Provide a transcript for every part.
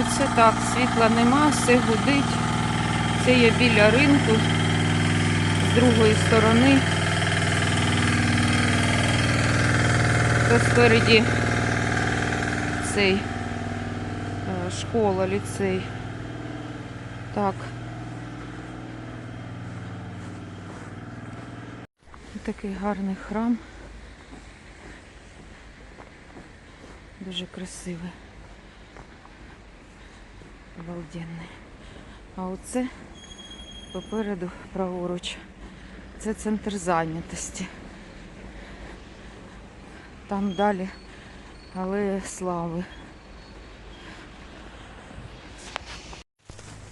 Оце так, світла нема, все гудить. Це є біля ринку з другої сторони. Та спереді цей е, школа, ліцей. Так. Такий гарний храм. Дуже красивий. Обалденний. А оце попереду праворуч. Це центр зайнятості. Там далі алея слави.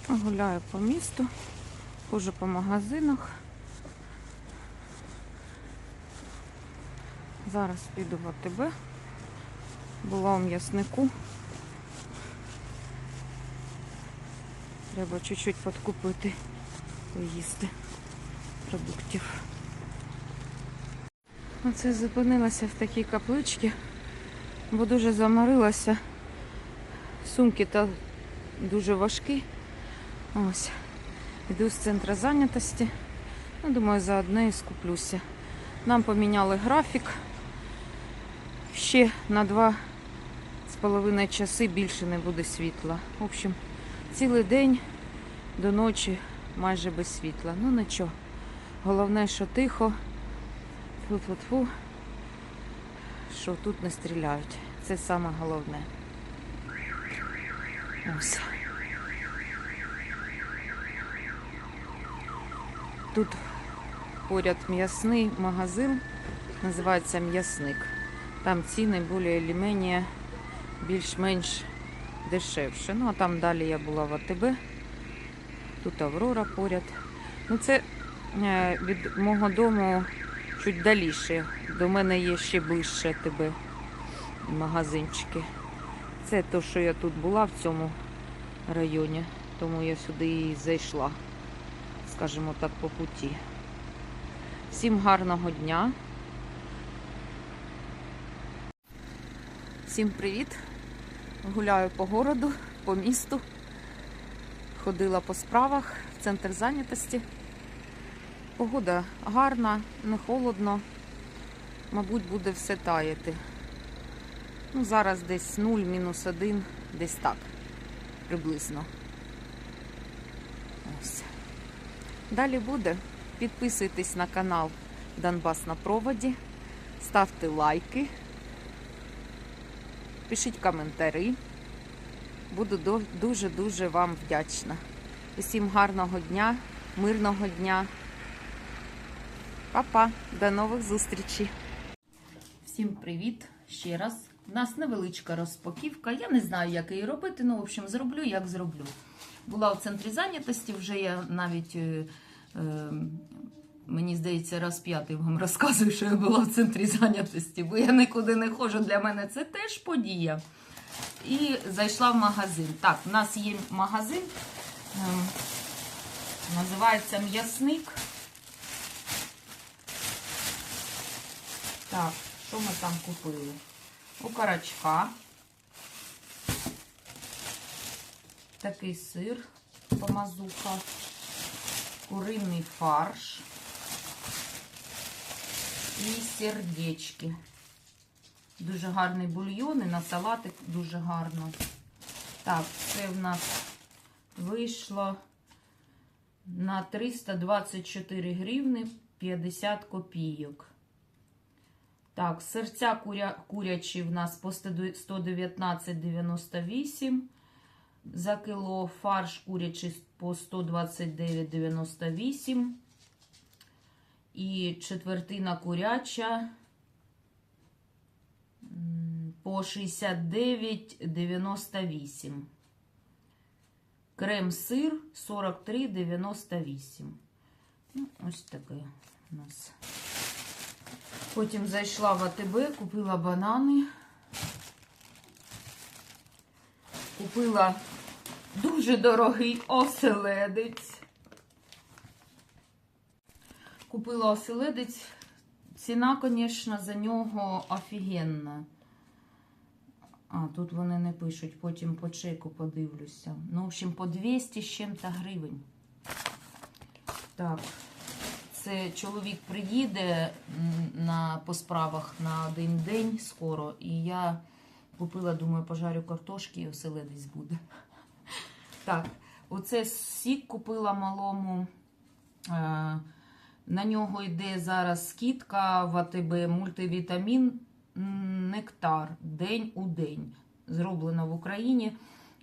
Гуляю по місту, хожу по магазинах. Зараз піду в АТБ. Була у м'яснику. Треба чуть-чуть підкупити поїсти продуктів. Оце зупинилася в такій капличці, бо дуже заморилася. Сумки та дуже важкі. Ось. Йду з центру зайнятості. Ну, думаю, заодно і скуплюся. Нам поміняли графік. Ще на два з половиною часи більше не буде світла. В общем, цілий день до ночі майже без світла. Ну нічого. Головне, що тихо. Фу-фу-фу. Що тут не стріляють. Це саме головне. Ось. Тут поряд м'ясний магазин, називається м'ясник. Там ціни більш більш-менш дешевше. Ну, а там далі я була в АТБ. Тут Аврора поряд. Ну, це е, від мого дому чуть даліше. До мене є ще ближче АТБ магазинчики. Це те, що я тут була в цьому районі, тому я сюди і зайшла, скажімо так, по путі. Всім гарного дня. Всім привіт! Гуляю по городу, по місту. Ходила по справах в центр зайнятості. Погода гарна, не холодно. Мабуть, буде все таяти. Ну, зараз десь 0, мінус 1, десь так, приблизно. Ось. Далі буде. Підписуйтесь на канал Донбас на проводі, ставте лайки, пишіть коментарі. Буду дуже-дуже вам вдячна. Усім гарного дня, мирного дня. Па-па, до нових зустрічей. Всім привіт ще раз. У нас невеличка розпаківка. Я не знаю, як її робити, ну, в общем, зроблю, як зроблю. Була в центрі зайнятості, вже я навіть, е, е, мені здається, раз п'ятий вам розказую, що я була в центрі зайнятості, бо я нікуди не ходжу. Для мене це теж подія. І зайшла в магазин. Так, у нас є магазин, ем, називається М'ясник. Так, що ми там купили? Окорочка. Такий сир, помазуха, куриний фарш і сердечки. Дуже гарний бульйон і на салатик дуже гарно. Так, це в нас вийшло на 324 гривни 50 копійок. Так, серця куря, курячі в нас по 119,98 за кіло, фарш курячий по 129,98 і четвертина куряча по 69,98. Крем-сир 43,98. Ну, ось таке у нас. Потім зайшла в АТБ, купила банани. Купила дуже дорогий оселедець. Купила оселедець. Ціна, звісно, за нього офігенна. А, тут вони не пишуть, потім по чеку подивлюся. Ну, в общем, по 200 з чим-то гривень. Так, це чоловік приїде на, по справах на один день скоро, і я купила, думаю, пожарю картошки і оселедець буде. Так, оце сік купила малому. Е, на нього йде зараз скидка в АТБ мультивітамін Нектар день у день. Зроблено в Україні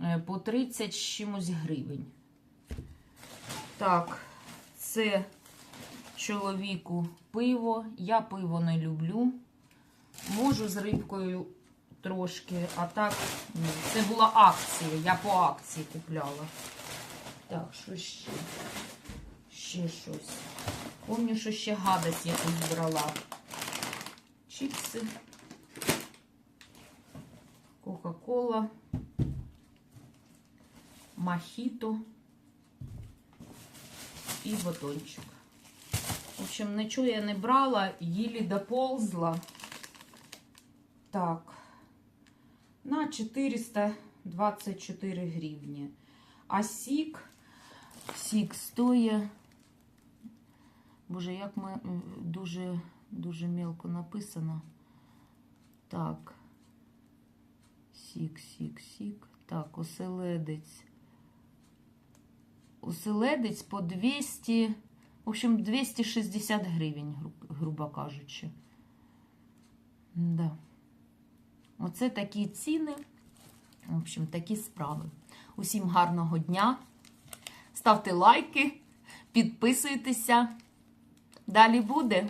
е, по 30 чимось гривень. Так, це чоловіку пиво. Я пиво не люблю. Можу з рибкою трошки, а так ні. Це була акція. Я по акції купляла. Так, що ще? Ще щось. Помню, що ще гадость якусь брала. Чіпси. Кока-кола. Мохіто. І батончик. В общем, нічого я не брала, їлі доползла. Так. На 424 гривні. А сік, сік стоїть. Боже, як ми дуже, дуже мелко написано. Так. Сік, сік, сік. Так, оселедець. Оселедець по 200, в общем, 260 гривень, гру- грубо кажучи. Да. Оце такі ціни. В общем, такі справи. Усім гарного дня. Ставте лайки, підписуйтеся. Далі буде.